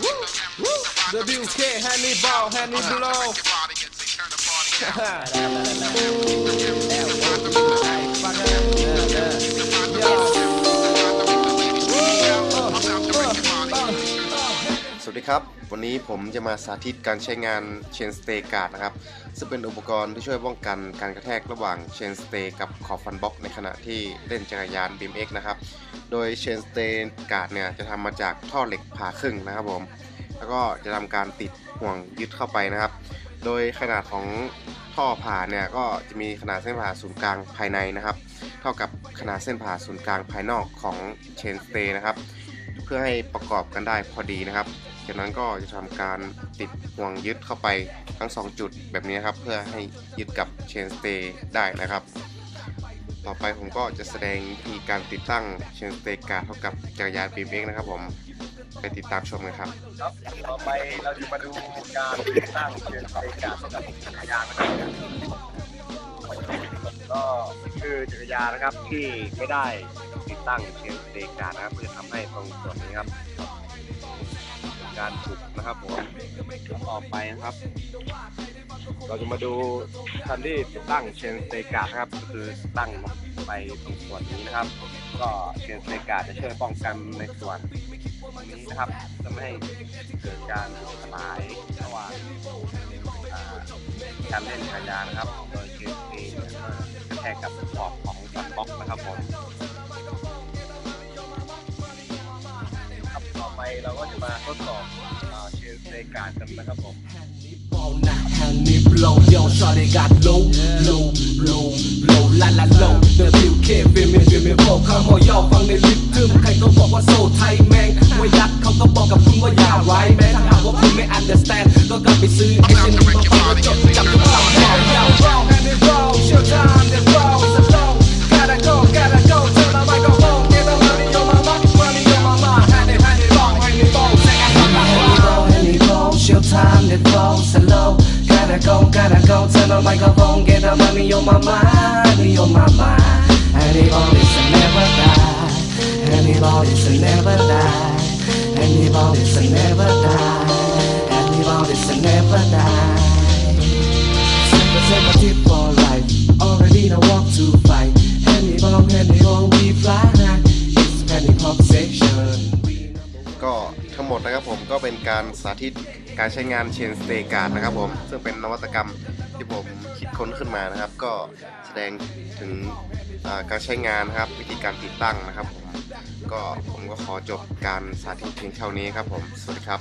WK Hannibal Hannibal สวั ดีครับ วันนี้ผมจะมาสาธิตการใช้งานเชนสเตการ์ดนะครับ ซึ่งเป็นอุปกรณ์ที่ช่วยป้องกันการกระแทกระหว่างเชนสเตกับขอบฟันบล็อกในขณะที่เล่นจักรยาน BMX นะครับ โดยเชนสเตการ์ดเนี่ยจะทำมาจากท่อเหล็กผ่าครึ่งนะครับผม แล้วก็จะทำการติดห่วงยึดเข้าไปนะครับ โดยขนาดของท่อผ่าเนี่ยก็จะมีขนาดเส้นผ่าศูนย์กลางภายในนะครับ เท่ากับขนาดเส้นผ่าศูนย์กลางภายนอกของเชนสเตนะครับ เพื่อให้ประกอบกันได้พอดีนะครับ จากนั้นก็จะทำการติดห่วงยึดเข้าไปทั้ง 2 จุดแบบนี้นครับ เพื่อให้ยึดกับเชนสเตย์ได้นะครับ ต่อไปผมก็จะแสดงวิธีการติดตั้งเชนสเตย์การ์ดเท่ากับจักรยาน BMX นะครับผมไปติดตามชมกันครับครับ ต่อไปเราจะมาดูการติดตั้งเชือกไฟการกับจักรยานนะครับ ก็คือจักรยานนะครับที่ไม่ได้ติดตั้งเชือกไฟกานะครับเพื่อทำให้ตรงส่วนนี้ครับ การถูกนะครับผมต่อไปนะครับ เราจะมาดูคันที่ติดตั้งเชนสเตกาดนะครับก็คือตั้งไปตรงส่วนนี้นะครับ ก็เชนสเตกาดจะช่วยป้องกันในส่วนนี้นะครับจะไม่ให้เกิดการสลายระหว่างการเล่นจักรยานนะครับ แทกกับขอบของฟันบล็อกนะครับผมครับต่อไปเราก็จะมาทดสอบเชนสเตการกันนะครับผม All night, honey blow, yo, shawty got low, low, low, low, la la low. The WK ฟิล์มฟิล์มโฟข้างหอยอฟังในลิปทึมใครก็บอกว่าโซ่ไทยแมงว่ายัดเขาก็บอกกับคุณว่าอย่าไว้แม้ถ้าหากว่าคุณไม่ understand ก็กลับไปซื้อไอ้เจนนี่มาฟังจดจำทุกคำบอ Gotta go, turn the microphone, get the money on my mind, money on my mind. Anybody should never die. Anybody should never die. Anybody should never die. Anybody should never die. นะครับผมก็เป็นการสาธิตการใช้งานเชนสเตการ์ดนะครับผมซึ่งเป็นนวัตกรรมที่ผมคิดค้นขึ้นมานะครับ ก็แสดงถึงการใช้งานนะครับ วิธีการติดตั้งนะครับผมก็ผมก็ขอจบการสาธิตเพียงเท่านี้ครับผม สวัสดีครับ